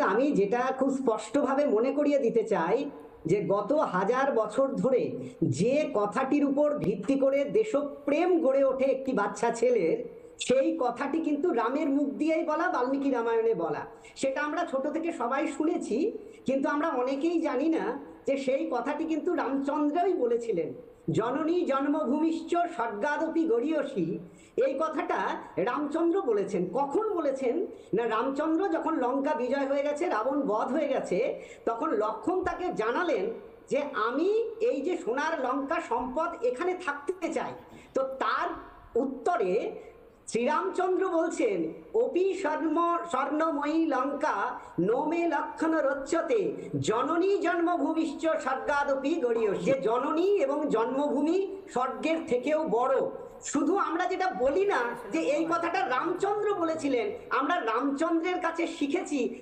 কিন্তু আমি যেটা খুব স্পষ্টভাবে মনে করিয়ে দিতে চাই যে গত হাজার বছর ধরে যে কথাটির উপর ভিত্তি করে দেশপ্রেম গড়ে ওঠে একটি বাচ্চা ছেলের সেই কথাটি কিন্তু রামের মুখ দিয়েই বলা, বাল্মীকি রামায়ণে বলা। সেটা আমরা ছোট থেকে সবাই শুনেছি, কিন্তু আমরা অনেকেই জানি না যে সেই কথাটি কিন্তু রামচন্দ্রই বলেছিলেন। জননী জন্মভূমিশ্চ স্বর্গাদপি গড়িয়সী। এই কথাটা রামচন্দ্র বলেছেন। কখন বলেছেন? না, রামচন্দ্র যখন লঙ্কা বিজয় হয়ে গেছে, রাবণ বধ হয়ে গেছে, তখন লক্ষণ তাকে জানালেন যে, আমি এই যে সোনার লঙ্কা সম্পদ এখানে থাকতে চাই। তো তার উত্তরে শ্রীরামচন্দ্র বলছেন, অপি স্বর্ণ স্বর্ণময়ী লঙ্কা নোমে লক্ষণ রচ্ছতে, জননী জন্মভূমিশ্চ স্বর্গাদপি গড়িয়। যে জননী এবং জন্মভূমি স্বর্গের থেকেও বড়। শুধু আমরা যেটা বলি না যে এই কথাটা রামচন্দ্র বলেছিলেন, আমরা রামচন্দ্রের কাছে শিখেছি